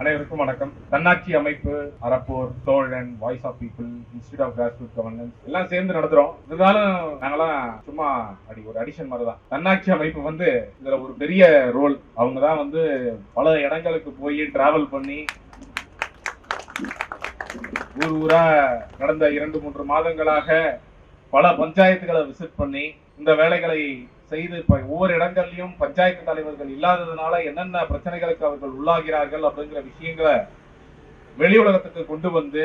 அனைவருக்கும் வணக்கம். தன்னாட்சி அமைப்பு Arappor Chozhan voice of people institute of grassroot governance எல்லாம் சேர்ந்து நடத்துறோம். இருந்தாலும் நாங்களாம் சும்மா அடி ஒரு அடிஷன் மாதிரி தான் தன்னாட்சி அமைப்பு வந்து இதுல ஒரு பெரிய ரோல் அவங்க தான் வந்து பல இடங்களுக்கு போய் டிராவல் பண்ணி ஊர் ஊரா கடந்த இரண்டு மூன்று மாதங்களாக பல பஞ்சாயத்துகளை விசிட் பண்ணி இந்த வேலைகளை செய்து இப்போ ஒவ்வொரு இடங்கள்லையும் பஞ்சாயத்து தலைவர்கள் இல்லாததுனால என்னென்ன பிரச்சனைகளுக்கு அவர்கள் உள்ளாகிறார்கள் அப்படிங்கிற விஷயங்களை வெளி உலகத்துக்கு கொண்டு வந்து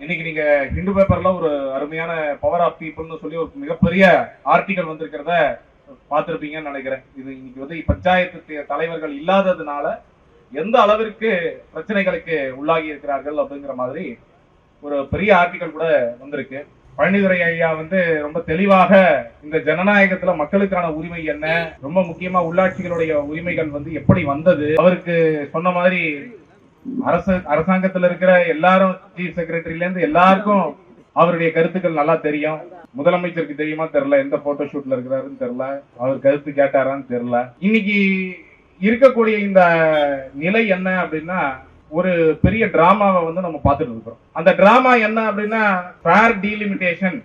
இன்னைக்கு நீங்க ஹிந்து பேப்பர்ல ஒரு அருமையான பவர் ஆஃப் பீப்புள்னு சொல்லி ஒரு மிகப்பெரிய ஆர்டிகல் வந்திருக்கிறத பார்த்துருப்பீங்கன்னு நினைக்கிறேன். இது இன்னைக்கு வந்து பஞ்சாயத்து தலைவர்கள் இல்லாததுனால எந்த அளவிற்கு பிரச்சனைகளுக்கு உள்ளாகி இருக்கிறார்கள் அப்படிங்கிற மாதிரி ஒரு பெரிய ஆர்டிகல் கூட வந்திருக்கு. பழனிதுரை ஐயா வந்து ரொம்ப தெளிவாக இந்த ஜனநாயகத்துல மக்களுக்கான உரிமை என்ன? ரொம்ப முக்கியமா உள்ளாட்சிகளுடைய உரிமைகள் வந்து எப்படி வந்தது? அவருக்கு சொன்ன மாதிரி அரசு அரசாங்கத்துல இருக்கிற எல்லாரும் சீஃப் செக்ரட்டரியில இருந்து எல்லாருக்கும் அவருடைய கருத்துக்கள் நல்லா தெரியும். முதலமைச்சருக்கு தெரியுமா தெரியல எந்த போட்டோ ஷூட்ல இருக்கிறாருன்னு தெரியல அவர் கருத்து கேட்டாரான்னு தெரியல. இன்னைக்கு இருக்கக்கூடிய இந்த நிலை என்ன அப்படின்னா ஒரு பெரிய டிராமாவை வந்து நம்ம பார்த்துட்டு இருக்கிறோம். அந்த டிராமா என்ன அப்படின்னா ஃபேர் டீலிமிட்டேஷன்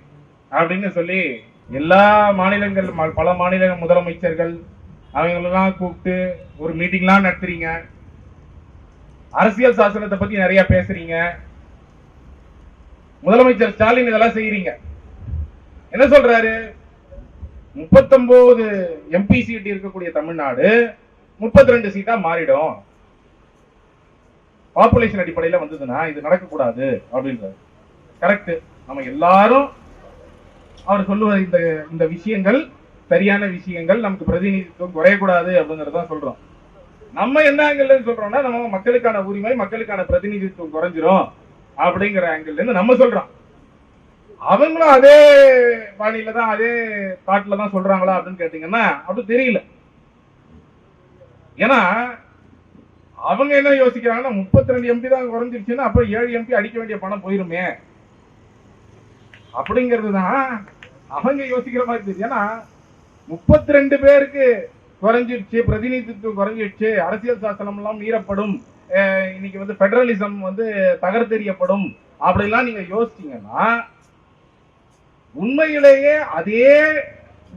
அப்படின்னு சொல்லி எல்லா மாநிலங்கள் பல மாநில முதலமைச்சர்கள் அவங்களெல்லாம் கூப்பிட்டு ஒரு மீட்டிங்லாம் நடத்துறீங்க. அரசியல் சாசனத்தை பத்தி நிறைய பேசுறீங்க. முதலமைச்சர் ஸ்டாலின் இதெல்லாம் செய்யறீங்க என்ன சொல்றாரு? முப்பத்தொன்பது எம்பி சீட் இருக்கக்கூடிய தமிழ்நாடு முப்பத்தி ரெண்டு சீட்டா மாறிடும். பாப்புலேஷன் அடிப்படையில வந்ததுன்னா இது நடக்கக்கூடாது அப்படின்றாரு. கரெக்ட் நம்ம எல்லாரும் அவர் சொல்லுவார் இந்த இந்த விஷயங்கள் சரியான விஷயங்கள் நமக்கு பிரதிநிதித்துவம் குறையக்கூடாது அப்படிங்கறத தான் சொல்றோம். நம்ம என்ன ஆங்கிள் சொல்றோம்னா நம்ம மக்களுக்கான உரிமை மக்களுக்கான பிரதிநிதித்துவம் குறைஞ்சிரும் அப்படிங்கிற ஆங்கிள் இருந்து நம்ம சொல்றோம். அவங்களும் அதே பாணியில தான் அதே தாட்ல தான் சொல்றாங்களா அப்படின்னு கேட்டீங்கன்னா அப்படி தெரியல. ஏன்னா அவங்க என்ன யோசிக்கிறாங்கன்னா முப்பத்தி ரெண்டு எம்பி தான் குறைஞ்சிருச்சுன்னா அப்ப ஏழு எம்பி அடிக்க வேண்டிய பணம் போயிருமே. அப்படிங்கிறது தான் அவங்க யோசிக்கிற மாதிரி தெரியுது ஏன்னா முப்பத்தி ரெண்டு பேருக்கு குறைஞ்சிருச்சு பிரதிநிதித்துவம் குறைஞ்சிருச்சு அரசியல் சாசனம் எல்லாம் மீறப்படும் இன்னைக்கு வந்து பெடரலிசம் வந்து தகர்த்தெறியப்படும் அப்படிலாம் நீங்க யோசிச்சீங்கன்னா உண்மையிலேயே அதே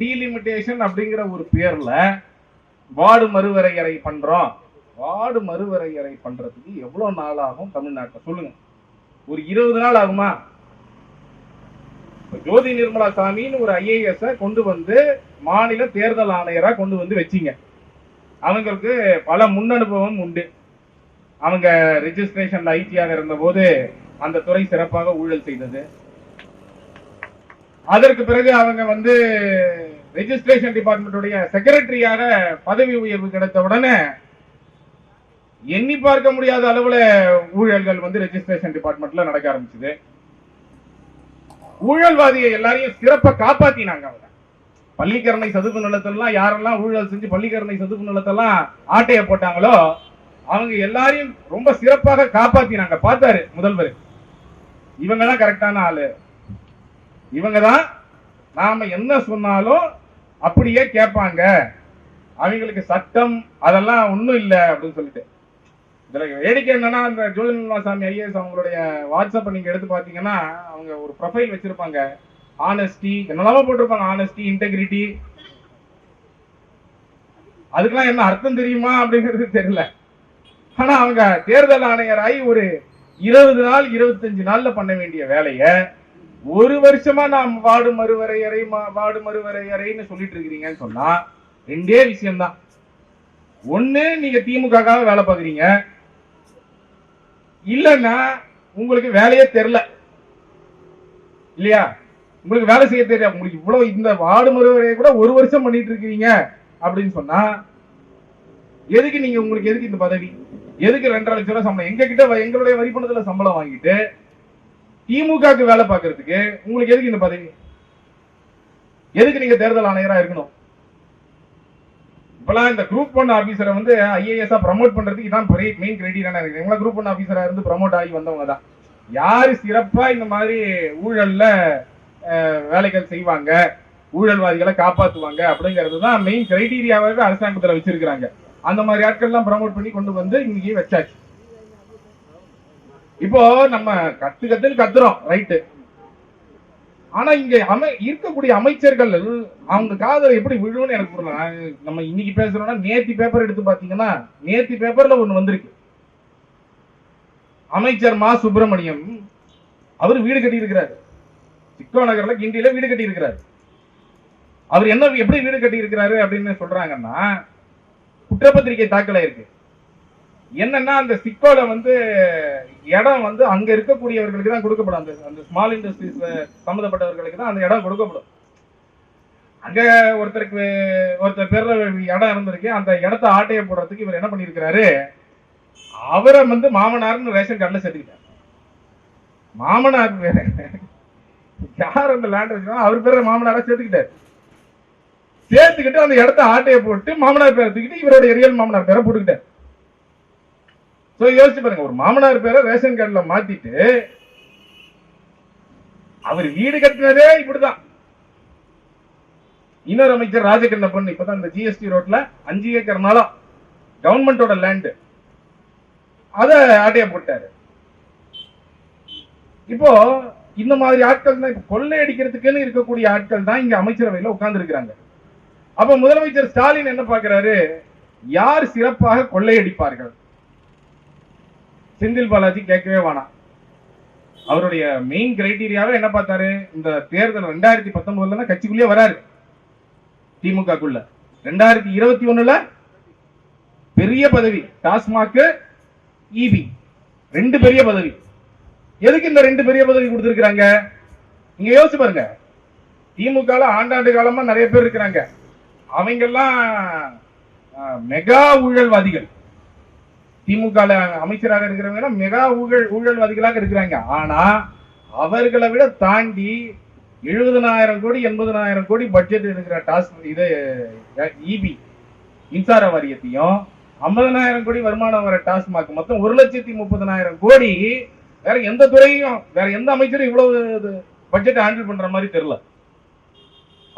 டீலிமிட்டேஷன் அப்படிங்கிற ஒரு பேர்ல வார்டு மறுவரையறை பண்றோம். வார்டு மறுவரையறை பண்றதுக்கு எவ்வளவு நாள் ஆகும் தமிழ்நாட்டில்? சொல்லுங்க. ஒரு இருபது நாள் ஆகுமா? ஜோதி நிர்மலா சாமின்னு ஒரு ஐஏஎஸ் கொண்டு வந்து மாநில தேர்தல் ஆணையரா கொண்டு வந்து வச்சிங்க. அவங்களுக்கு பல முன்னனுபவம் உண்டு. அவங்க ரெஜிஸ்ட்ரேஷன்ல ஐடியாக இருந்தபோது அந்த துறை சிறப்பாக ஊழல் செய்தது. அதற்கு பிறகு அவங்க வந்து ரெஜிஸ்ட்ரேஷன் டிபார்ட்மெண்ட்டுடைய செக்ரட்டரியாக பதவி உயர்வு கிடைத்த உடனே எண்ணி பார்க்க முடியாத அளவுல ஊழல்கள் வந்து ரெஜிஸ்ட்ரேஷன் டிபார்ட்மெண்ட்ல நடக்க ஆரம்பிச்சது. ஊழல்வாதியை எல்லாரையும் சிறப்பா காப்பாத்தினாங்க அவங்க. பள்ளிக்கரணை சதுப்பு நிலத்தெல்லாம் யாரெல்லாம் ஊழல் செஞ்சு பள்ளிக்கரணை சதுப்பு நிலத்தெல்லாம் ஆட்டைய போட்டாங்களோ அவங்க எல்லாரையும் ரொம்ப சிறப்பாக காப்பாத்தினாங்க. பார்த்தாரு முதல்வர். இவங்க தான் கரெக்டான ஆளு. இவங்க தான் நாம என்ன சொன்னாலும் அப்படியே கேட்பாங்க. அவங்களுக்கு சட்டம் அதெல்லாம் ஒண்ணும் இல்லை அப்படின்னு சொல்லிட்டு. இதுல வேடிக்கை என்னன்னா அந்த ஜோதிநிர்மலா சாமி ஐஏஎஸ் அவங்களுடைய வாட்ஸ்அப்பை நீங்க எடுத்து பாத்தீங்கன்னா அவங்க ஒரு ப்ரொஃபைல் வச்சிருப்பாங்க. ஆனஸ்டி என்னெல்லாமோ போட்டிருப்பாங்க. ஆனஸ்டி இன்டெகிரிட்டி அதுக்கெல்லாம் என்ன அர்த்தம் தெரியுமா அப்படிங்கிறது தெரியல. ஆனா அவங்க தேர்தல் ஆணையராகி ஒரு இருபது நாள் இருபத்தஞ்சு நாள்ல பண்ண வேண்டிய வேலையை ஒரு வருஷமா நாம் வார்டு மறுவரையறை வார்டு மறுவரையறைன்னு சொல்லிட்டு இருக்கிறீங்கன்னு சொன்னா ரெண்டே விஷயம்தான். ஒண்ணு நீங்க திமுகக்காக வேலை பார்க்குறீங்க. இல்லைன்னா உங்களுக்கு வேலையே தெரில இல்லையா? உங்களுக்கு வேலை செய்ய தெரியல உங்களுக்கு இவ்வளவு இந்த வார்டு மறுவரையை கூட ஒரு வருஷம் பண்ணிட்டு இருக்கீங்க அப்படின்னு சொன்னா எதுக்கு நீங்க உங்களுக்கு எதுக்கு இந்த பதவி? எதுக்கு ரெண்டரை லட்சம் ரூபாய் சம்பளம்? எங்க கிட்ட எங்களுடைய வரி பணத்துல சம்பளம் வாங்கிட்டு திமுகக்கு வேலை பார்க்கறதுக்கு உங்களுக்கு எதுக்கு இந்த பதவி? எதுக்கு நீங்க தேர்தல் ஆணையரா இருக்கணும்? இப்பெல்லாம் இந்த குரூப் ஒன் ஆபீசரை வந்து ஐஏஎஸ் ப்ரமோட் பண்றதுக்கு இதான் பெரிய மெயின் கிரைட்டீரியா இருக்கு எங்களை குரூப் ஒன் ஆபீசரா இருந்து ப்ரமோட் ஆகி வந்தவங்க தான். யாரு சிறப்பா இந்த மாதிரி ஊழல்ல வேலைகள் செய்வாங்க ஊழல்வாதிகளை காப்பாற்றுவாங்க அப்படிங்கிறது தான் மெயின் கிரைட்டீரியாவாக அரசாங்கத்தில் வச்சிருக்கிறாங்க. அந்த மாதிரி ஆட்கள்லாம் ப்ரமோட் பண்ணி கொண்டு வந்து இங்கேயே வச்சாச்சு. இப்போ நம்ம கத்து கத்துன்னு கத்துறோம் ரைட்டு ஆனா இங்க அமை இருக்கக்கூடிய அமைச்சர்கள் அவங்க காதல எப்படி விழுன்னு எனக்கு புரியல. நம்ம இன்னைக்கு பேசுறோம்னா நேத்தி பேப்பர் எடுத்து பாத்தீங்கன்னா நேத்தி பேப்பர்ல ஒண்ணு வந்திருக்கு. அமைச்சர் மா சுப்பிரமணியம் அவர் வீடு கட்டி இருக்கிறாரு சிக்கோ நகர்ல கிண்டியில வீடு கட்டி இருக்கிறாரு அவர் என்ன எப்படி வீடு கட்டி இருக்கிறாரு அப்படின்னு சொல்றாங்கன்னா குற்றப்பத்திரிகை தாக்கல் ஆயிருக்கு. என்னன்னா அந்த சிக்கோட வந்து இடம் வந்து அங்க இருக்கக்கூடியவர்களுக்கு தான் கொடுக்கப்படும். அந்த அந்த ஸ்மால் இண்டஸ்ட்ரீஸ் சம்மந்தப்பட்டவர்களுக்கு தான் அந்த இடம் கொடுக்கப்படும். அங்க ஒருத்தருக்கு ஒருத்தர் பேர்ல இடம் இருந்திருக்கு. அந்த இடத்த ஆட்டையை போடுறதுக்கு இவர் என்ன பண்ணியிருக்கிறாரு? அவரை வந்து மாமனார்னு ரேஷன் கார்டில் சேர்த்துக்கிட்டார். மாமனார் பேரு யார் அந்த லேண்ட் வச்சுக்கோ அவர் பேர மாமனாரா சேர்த்துக்கிட்டாரு. சேர்த்துக்கிட்டு அந்த இடத்த ஆட்டையை போட்டு மாமனார் பேரை தூக்கிட்டு இவரோட ரியல் மாமனார் பேரை போட்டுக்கிட்டார். சோ யோசிச்சு பாருங்க ஒரு மாமனார் பேரை ரேஷன் கார்டில் மாத்திட்டு அவர் வீடு கட்டினதே இப்படிதான். இன்னொரு அமைச்சர் ராஜகண்ணப்பன் இப்பதான் இந்த ஜிஎஸ்டி ரோட்ல அஞ்சு ஏக்கர் நிலம் கவர்மெண்டோட லேண்ட் அத ஆட்டைய போட்டாரு. இப்போ இந்த மாதிரி ஆட்கள் தான் கொள்ளை அடிக்கிறதுக்குன்னு இருக்கக்கூடிய ஆட்கள் தான் இங்க அமைச்சரவையில உட்கார்ந்து இருக்கிறாங்க அப்ப முதலமைச்சர் ஸ்டாலின் என்ன பாக்குறாரு யார் சிறப்பாக கொள்ளையடிப்பார்கள் செந்தில் பாலாஜி கேட்கவே வேணாம். அவருடைய மெயின் கிரைட்டீரியாவே என்ன பார்த்தாரு? இந்த தேர்தல் ரெண்டாயிரத்தி பத்தொன்பதுல தான் கட்சிக்குள்ளேயே வராரு. திமுகக்குள்ள. ரெண்டாயிரத்தி இருபத்தி ஒண்ணுல பெரிய பதவி டாஸ்மாக் இபி ரெண்டு பெரிய பதவி. எதுக்கு இந்த ரெண்டு பெரிய பதவி கொடுத்துருக்காங்க நீங்க யோசிச்சு பாருங்க. திமுக ஆண்டாண்டு காலமா நிறைய பேர் இருக்கிறாங்க. அவங்கெல்லாம் மெகா ஊழல்வாதிகள். திமுக அமைச்சராக இருக்கிறவங்க மெகா ஊழல் ஊழல்வாதிகளாக இருக்கிறாங்க. ஆனா அவர்களை விட தாண்டி எழுபதனாயிரம் கோடி எண்பதனாயிரம் கோடி பட்ஜெட் இருக்கிற டாஸ்க் இது இபி மின்சார வாரியத்தையும் ஐம்பதனாயிரம் கோடி வருமானம் வர டாஸ்மாக் மொத்தம் ஒரு லட்சத்தி முப்பதனாயிரம் கோடி. வேற எந்த துறையும் வேற எந்த அமைச்சரும் இவ்வளவு பட்ஜெட் ஹேண்டில் பண்ற மாதிரி தெரியல.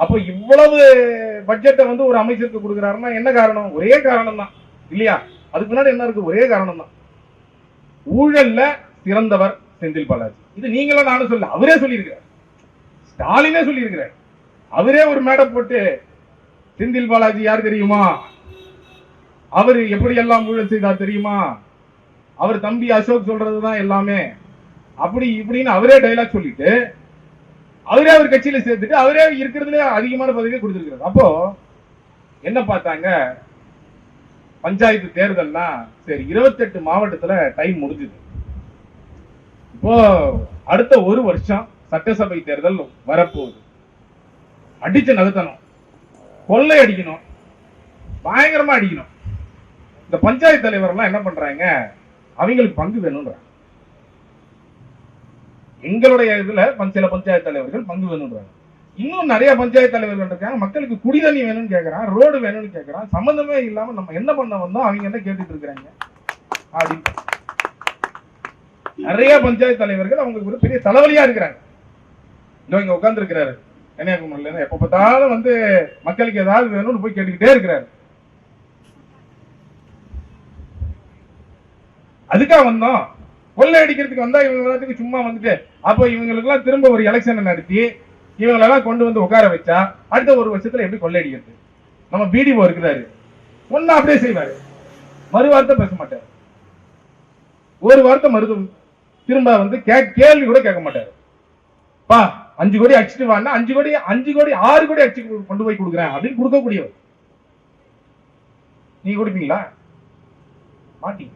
அப்போ இவ்வளவு பட்ஜெட்டை வந்து ஒரு அமைச்சருக்கு கொடுக்குறாருன்னா என்ன காரணம்? ஒரே காரணம் தான் இல்லையா? அதுக்கு முன்னாடி என்ன இருக்கு? ஒரே காரணம் தான் ஊழல்ல சிறந்தவர் செந்தில் பாலாஜி. இது நீங்களும் நானும் சொல்ல அவரே சொல்லியிருக்கிறார். ஸ்டாலினே சொல்லியிருக்கிறார். அவரே ஒரு மேடை போட்டு செந்தில் பாலாஜி யார் தெரியுமா? அவர் எப்படி எல்லாம் ஊழல் செய்தார் தெரியுமா? அவர் தம்பி அசோக் சொல்றதுதான் எல்லாமே. அப்படி இப்படின்னு அவரே டைலாக் சொல்லிட்டு அவரே அவர் கட்சியில சேர்த்துட்டு அவரே இருக்கிறதுல அதிகமான பதவியை கொடுத்துருக்கிறார். அப்போ என்ன பார்த்தாங்க? பஞ்சாயத்து தேர்தல்னா சரி இருபத்தெட்டு மாவட்டத்துல டைம் முடிஞ்சுது. இப்போ அடுத்த ஒரு வருஷம் சட்டசபை தேர்தல் வரப்போகுது. அடிச்சு நகர்த்தணும். கொள்ளை அடிக்கணும். பயங்கரமா அடிக்கணும். இந்த பஞ்சாயத்து தலைவர்லாம் என்ன பண்றாங்க? அவங்களுக்கு பங்கு வேணும்ன்றாங்க. எங்களுடைய இதுல சில பஞ்சாயத்து தலைவர்கள் பங்கு வேணும்ன்றாங்க. இன்னும் நிறைய பஞ்சாயத்து தலைவர்கள் இருக்காங்க மக்களுக்கு குடி தண்ணி வேணும்னு கேக்குறான் ரோடு வேணும்னு கேக்குறான். சம்பந்தமே இல்லாம நம்ம என்ன பண்ண வந்தோம் அவங்க என்ன கேட்டுட்டு இருக்கிறாங்க? அப்படி நிறைய பஞ்சாயத்து தலைவர்கள் அவங்களுக்கு ஒரு பெரிய தலைவலியா இருக்கிறாங்க. இதோ இங்க உட்கார்ந்து இருக்கிறாரு கன்னியாகுமரியில எப்ப பார்த்தாலும் வந்து மக்களுக்கு ஏதாவது வேணும்னு போய் கேட்டுக்கிட்டே இருக்கிறாரு. அதுக்காக வந்தோம். கொள்ளை அடிக்கிறதுக்கு வந்தா இவங்க எல்லாத்துக்கும் சும்மா வந்துட்டு அப்போ இவங்களுக்கு எல்லாம் திரும்ப ஒரு எலெக்ஷனை நடத்தி இவங்களெல்லாம் கொண்டு வந்து உட்கார வச்சா அடுத்த ஒரு வருஷத்துல எப்படி கொள்ளையடிக்கிறது? நம்ம பிடிஓ இருக்கிறாரு. ஒன்னா அப்படியே செய்வாரு. மறு வார்த்தை பேச மாட்டாரு. ஒரு வார்த்தை மருது திரும்ப வந்து கே- கேள்வி கூட கேட்க மாட்டாரு. பா அஞ்சு கோடி அடிச்சுட்டு வான்னா அஞ்சு கோடி அஞ்சு கோடி ஆறு கோடி அடிச்சு கொண்டு போய் கொடுக்குறேன் அப்படின்னு கொடுக்கக்கூடியவர். நீங்க கொடுப்பீங்களா? மாட்டீங்க.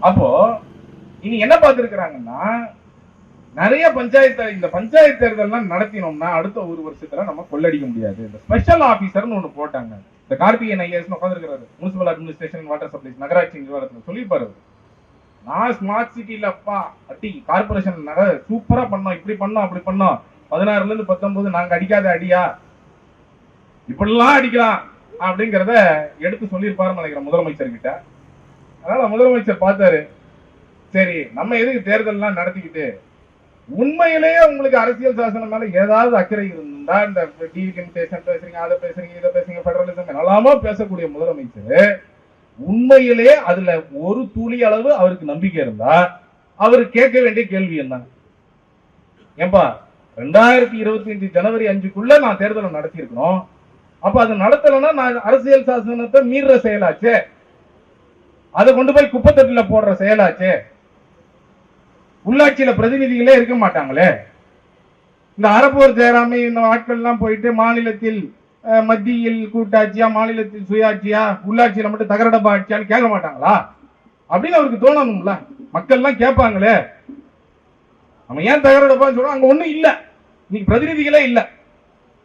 அப்போ இனி என்ன பார்த்திருக்கிறாங்கன்னா நிறைய பஞ்சாயத்து இந்த பஞ்சாயத்து தேர்தல்லாம் நடத்தினோம்னா அடுத்த ஒரு வருஷத்துல நம்ம கொள்ளடிக்க முடியாது. இந்த ஸ்பெஷல் ஆபீசர்னு ஒண்ணு போட்டாங்க. இந்த கார்த்திகேயன் ஐஎஸ் உட்காந்துருக்கிறாரு முனிசிபல் அட்மினிஸ்ட்ரேஷன் வாட்டர் சப்ளைஸ் நகராட்சி நிர்வாகத்துல சொல்லிப்பாரு நான் ஸ்மார்ட் சிட்டி அப்பா அட்டி கார்பரேஷன் நகர சூப்பரா பண்ணோம். இப்படி பண்ணோம் அப்படி பண்ணோம். பதினாறுல இருந்து பத்தொன்பது நாங்க அடிக்காத அடியா? இப்படிலாம் அடிக்கலாம் அப்படிங்கிறத எடுத்து சொல்லியிருப்பாருன்னு நினைக்கிறேன் முதலமைச்சர் கிட்ட. அதனால முதலமைச்சர் பார்த்தாரு. சரி நம்ம எதுக்கு தேர்தல்லாம் நடத்திக்கிட்டு உண்மையிலேயே உங்களுக்கு அரசியல் சாசனம் மேல ஏதாவது அக்கறை இருந்தா இந்த டிலிமிட்டேஷன் பேசுறீங்க அதை பேசுறீங்க இதை பேசுறீங்க பெடரலிசம் என்னெல்லாமோ பேசக்கூடிய முதலமைச்சர் உண்மையிலேயே அதுல ஒரு துளி அளவு அவருக்கு நம்பிக்கை இருந்தா அவர் கேட்க வேண்டிய கேள்வி என்ன? ஏன்பா ரெண்டாயிரத்தி இருபத்தி அஞ்சு ஜனவரி அஞ்சுக்குள்ள நான் தேர்தலை நடத்தியிருக்கணும். அப்ப அது நடத்தலைன்னா நான் அரசியல் சாசனத்தை மீறுற செயலாச்சே. அதை கொண்டு போய் குப்பத்தட்டுல போடுற செயலாச்சே. உள்ளாட்சியில பிரதிநிதிகளே இருக்க மாட்டாங்களே? இந்த அறப்போர் ஜெயராமி இந்த ஆட்கள்லாம் போயிட்டு மாநிலத்தில் மத்தியில் கூட்டாட்சியா மாநிலத்தில் சுயாட்சியா உள்ளாட்சியில மட்டும் தகரடப்பா ஆட்சியான்னு கேட்க மாட்டாங்களா? அப்படின்னு அவருக்கு தோணணும்ல. மக்கள்லாம் கேட்பாங்களே. நம்ம ஏன் தகரடப்பான்னு சொல்றோம்? அங்க ஒண்ணும் இல்ல. இன்னைக்கு பிரதிநிதிகளே இல்ல.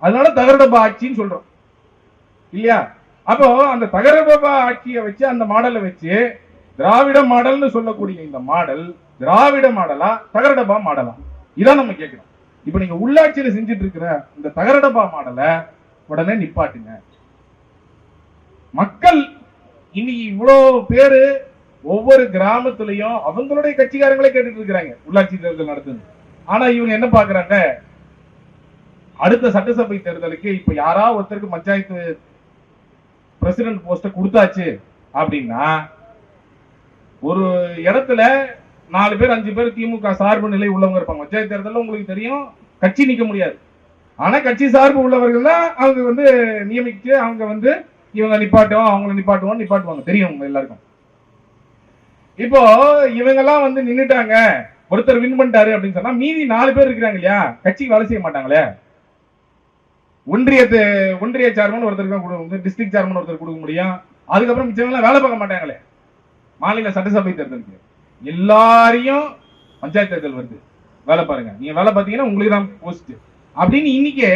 அதனால தகரடப்பா ஆட்சின்னு சொல்றோம். இல்லையா? அப்போ அந்த தகரடப்பா ஆட்சியை வச்சு அந்த மாடலை வச்சு திராவிட மாடல்னு சொல்லக்கூடிய இந்த மாடல் திராவிட மாடலா தகரடபா மாடலா இதான் நம்ம கேட்கிறோம். இப்ப நீங்க உள்ளாட்சியில செஞ்சுட்டு இருக்கிற இந்த தகரடபா மாடலை உடனே நிப்பாட்டுங்க. மக்கள் இன்னைக்கு இவ்வளவு பேரு ஒவ்வொரு கிராமத்திலையும் அவங்களுடைய கட்சிக்காரங்களே கேட்டுட்டு இருக்கிறாங்க உள்ளாட்சி தேர்தல் நடத்துது ஆனா இவங்க என்ன பாக்குறாங்க? அடுத்த சட்டசபை தேர்தலுக்கு இப்ப யாரா ஒருத்தருக்கு பஞ்சாயத்து பிரசிடென்ட் போஸ்ட கொடுத்தாச்சு அப்படின்னா ஒரு இடத்துல நாலு பேர் அஞ்சு பேர் திமுக சார்பு நிலை உள்ளவங்க இருப்பாங்க. பஞ்சாயத்து தேர்தலில் உங்களுக்கு தெரியும் கட்சி நிக்க முடியாது. ஆனா கட்சி சார்பு உள்ளவர்கள் தான் அவங்க வந்து நியமிச்சு அவங்க வந்து இவங்க நிப்பாட்டுவோம் அவங்கள நிப்பாட்டுவோம் நிப்பாட்டுவாங்க. தெரியும் உங்க எல்லாருக்கும். இப்போ இவங்கெல்லாம் வந்து நின்னுட்டாங்க. ஒருத்தர் வின் பண்ணிட்டாரு அப்படின்னு சொன்னா மீதி நாலு பேர் இருக்கிறாங்க இல்லையா? கட்சிக்கு வேலை செய்ய மாட்டாங்களே? ஒன்றியத்து ஒன்றிய சேர்மன் ஒருத்தருக்கு தான் கொடுக்க டிஸ்ட்ரிக்ட் சேர்மன் ஒருத்தர் கொடுக்க முடியும். அதுக்கப்புறம் மிச்சவங்க வேலை பார்க்க மாட்டாங்களே? மாநில சட்டசபை தேர்தலுக்கு. எல்லாரையும் பஞ்சாயத்து தேர்தல் வருது. வேலை பாருங்க. நீங்க வேலை பார்த்தீங்கன்னா உங்களுக்கு தான் போஸ்ட் அப்படின்னு இன்னைக்கே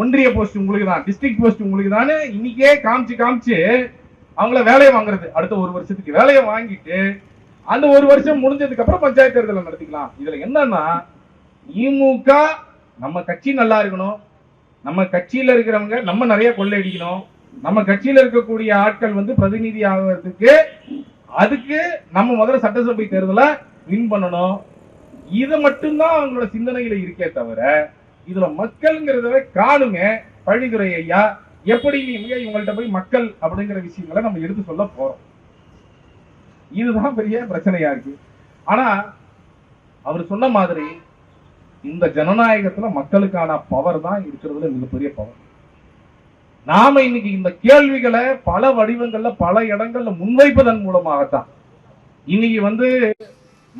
ஒன்றிய போஸ்ட் உங்களுக்கு தான் டிஸ்ட்ரிக்ட் போஸ்ட் உங்களுக்கு தான் இன்னைக்கே காமிச்சு காமிச்சு அவங்கள வேலையை வாங்குறது. அடுத்த ஒரு வருஷத்துக்கு வேலையை வாங்கிட்டு அந்த ஒரு வருஷம் முடிஞ்சதுக்கு அப்புறம் பஞ்சாயத்து தேர்தலை நடத்திக்கலாம். இதுல என்னன்னா திமுக நம்ம கட்சி நல்லா இருக்கணும். நம்ம கட்சியில இருக்கிறவங்க நம்ம நிறைய கொள்ளையடிக்கணும். நம்ம கட்சியில இருக்கக்கூடிய ஆட்கள் வந்து பிரதிநிதி ஆகிறதுக்கு அதுக்கு நம்ம முதல்ல சட்டசபை தேர்தலை வின் பண்ணணும். இது மட்டும்தான் அவங்களோட சிந்தனையில இருக்கே தவிர இதுல மக்கள்ங்கிறத காணுங்க. பழிதுரை ஐயா எப்படி நீங்க இவங்கள்ட்ட போய் மக்கள் அப்படிங்கிற விஷயங்களை நம்ம எடுத்து சொல்ல போறோம். இதுதான் பெரிய பிரச்சனையா இருக்கு. ஆனா அவர் சொன்ன மாதிரி இந்த ஜனநாயகத்துல மக்களுக்கான பவர் தான் இருக்கிறதுல மிகப்பெரிய பவர் நாம இன்னைக்கு இந்த கேள்விகளை பல வடிவங்கள்ல பல இடங்கள்ல முன்வைப்பதன் மூலமாகத்தான். இன்னைக்கு வந்து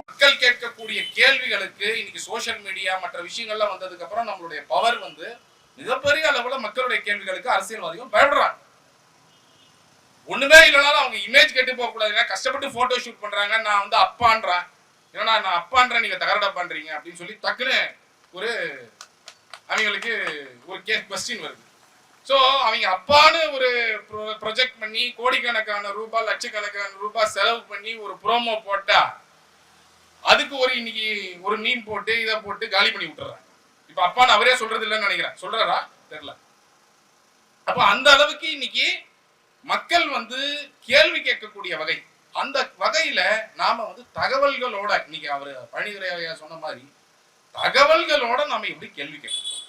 மக்கள் கேட்கக்கூடிய கேள்விகளுக்கு இன்னைக்கு சோஷியல் மீடியா மற்ற விஷயங்கள்லாம் வந்ததுக்கு அப்புறம் நம்மளுடைய பவர் வந்து மிகப்பெரிய அளவுல மக்களுடைய கேள்விகளுக்கு அரசியல்வாதிகள் பயப்படுறாங்க. ஒண்ணுமே இல்லைனாலும் அவங்க இமேஜ் கெட்டு போக கூடாதுங்க கஷ்டப்பட்டு போட்டோ ஷூட் பண்றாங்க. நான் வந்து அப்பான்றேன். ஏன்னா நான் அப்பான்றேன் நீங்க தகரடா பண்றீங்க அப்படின்னு சொல்லி டக்குன்னு ஒரு அவங்களுக்கு ஒரு கே கொஸ்டின் வருது. ஸோ அவங்க அப்பான்னு ஒரு ப்ரொஜெக்ட் பண்ணி கோடிக்கணக்கான ரூபாய் லட்சக்கணக்கான ரூபாய் செலவு பண்ணி ஒரு ப்ரோமோ போட்டா அதுக்கு ஒரு இன்னைக்கு ஒரு மீன் போட்டு இதை போட்டு காலி பண்ணி விட்டுறாங்க. இப்ப அப்பான்னு அவரே சொல்றது இல்லைன்னு நினைக்கிறேன். சொல்றாரா? தெரியல. அப்ப அந்த அளவுக்கு இன்னைக்கு மக்கள் வந்து கேள்வி கேட்கக்கூடிய வகை. அந்த வகையில நாம வந்து தகவல்களோட இன்னைக்கு அவர் பழனிதுரை சொன்ன மாதிரி தகவல்களோட நாம எப்படி கேள்வி கேட்கணும்?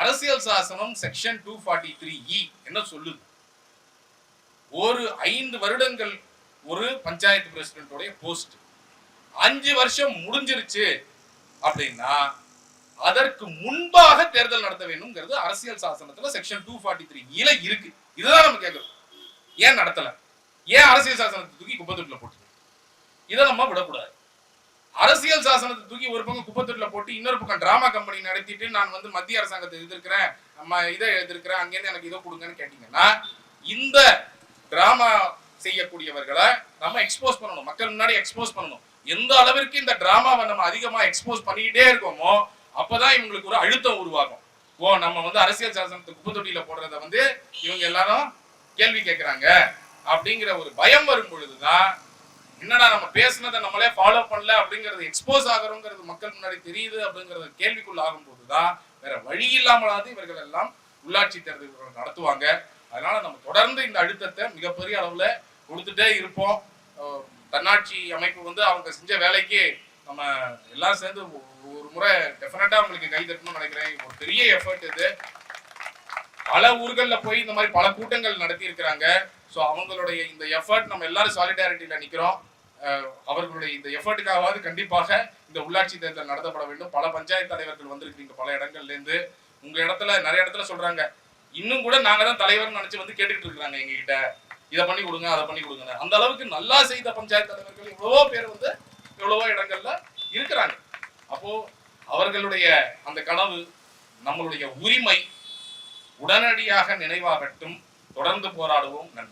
அரசியல் சாசனம் section two forty three E என்ன சொல்லுது? ஒரு ஐந்து வருடங்கள் ஒரு பஞ்சாயத்து பிரசிடென்டோடைய போஸ்ட் அஞ்சு வருஷம் முடிஞ்சிருச்சு அப்படின்னா அதற்கு முன்பாக தேர்தல் நடத்த வேண்டும்ங்கிறது அரசியல் சாசனத்துல செக்ஷன் டூ ஃபார்ட்டி த்ரீ இல இருக்கு. இதுதான் நம்ம கேட்கறோம் ஏன் நடத்தல? ஏன் அரசியல் சாசனத்தை தூக்கி குப்பத்தொட்டில் போட்டு இதை நம்ம விடக்கூடாது. அரசியல் சாசனத்தை தூக்கி ஒரு பக்கம் குப்பத்தொட்டில் போட்டு இன்னொரு பக்கம் டிராமா கம்பெனி நடத்திட்டு நான் வந்து மத்திய அரசாங்கத்தை எதிர்க்கிறேன் நம்ம இதை எதிர்க்கிறேன் அங்கேருந்து எனக்கு இதை கொடுங்கன்னு கேட்டீங்கன்னா இந்த டிராமா செய்யக்கூடியவர்களை நம்ம எக்ஸ்போஸ் பண்ணணும். மக்கள் முன்னாடி எக்ஸ்போஸ் பண்ணணும். எந்த அளவிற்கு இந்த டிராமாவை நம்ம அதிகமாக எக்ஸ்போஸ் பண்ணிக்கிட்டே இருக்கோமோ அப்போதான் இவங்களுக்கு ஒரு அழுத்தம் உருவாகும். ஓ நம்ம வந்து அரசியல் சாசனத்தை குப்பத்தொட்டியில் போடுறத வந்து இவங்க எல்லாரும் கேள்வி கேட்குறாங்க அப்படிங்கிற ஒரு பயம் வரும் பொழுதுதான் என்னடா நம்ம பேசுனதை நம்மளே ஃபாலோ பண்ணல அப்படிங்கிறது எக்ஸ்போஸ் ஆகிறோங்கிறது மக்கள் முன்னாடி தெரியுது அப்படிங்கிறது கேள்விக்குள்ள ஆகும்போது தான் வேற வழி இல்லாமலாவது இவர்கள் எல்லாம் உள்ளாட்சி தேர்தல்கள் நடத்துவாங்க. அதனால நம்ம தொடர்ந்து இந்த அழுத்தத்தை மிகப்பெரிய அளவுல கொடுத்துட்டே இருப்போம். தன்னாட்சி அமைப்பு வந்து அவங்க செஞ்ச வேலைக்கு நம்ம எல்லாம் சேர்ந்து ஒரு முறை டெஃபினட்டா அவங்களுக்கு கை தட்டணும்னு நினைக்கிறேன். ஒரு பெரிய எஃபர்ட் இது. பல ஊர்கள்ல போய் இந்த மாதிரி பல கூட்டங்கள் நடத்தி இருக்கிறாங்க ஸோ அவங்களுடைய இந்த எஃபர்ட் நம்ம எல்லாரும் சாலிடாரிட்டியில் நிற்கிறோம் அவர்களுடைய இந்த எஃபர்ட்டுக்காவது கண்டிப்பாக இந்த உள்ளாட்சி தேர்தல் நடத்தப்பட வேண்டும். பல பஞ்சாயத்து தலைவர்கள் வந்திருக்கிறீங்க பல இடங்கள்லேருந்து. உங்கள் இடத்துல நிறைய இடத்துல சொல்கிறாங்க இன்னும் கூட நாங்கள் தான் தலைவர்னு நினச்சி வந்து கேட்டுக்கிட்டு இருக்கிறாங்க எங்ககிட்ட. இதை பண்ணி கொடுங்க அதை பண்ணி கொடுங்க அந்த அளவுக்கு நல்லா செய்த பஞ்சாயத்து தலைவர்கள் எவ்வளவோ பேர் வந்து எவ்வளவோ இடங்கள்ல இருக்கிறாங்க. அப்போ அவர்களுடைய அந்த கனவு நம்மளுடைய உரிமை உடனடியாக நினைவாகட்டும். தொடர்ந்து போராடுவோம். நன்றி.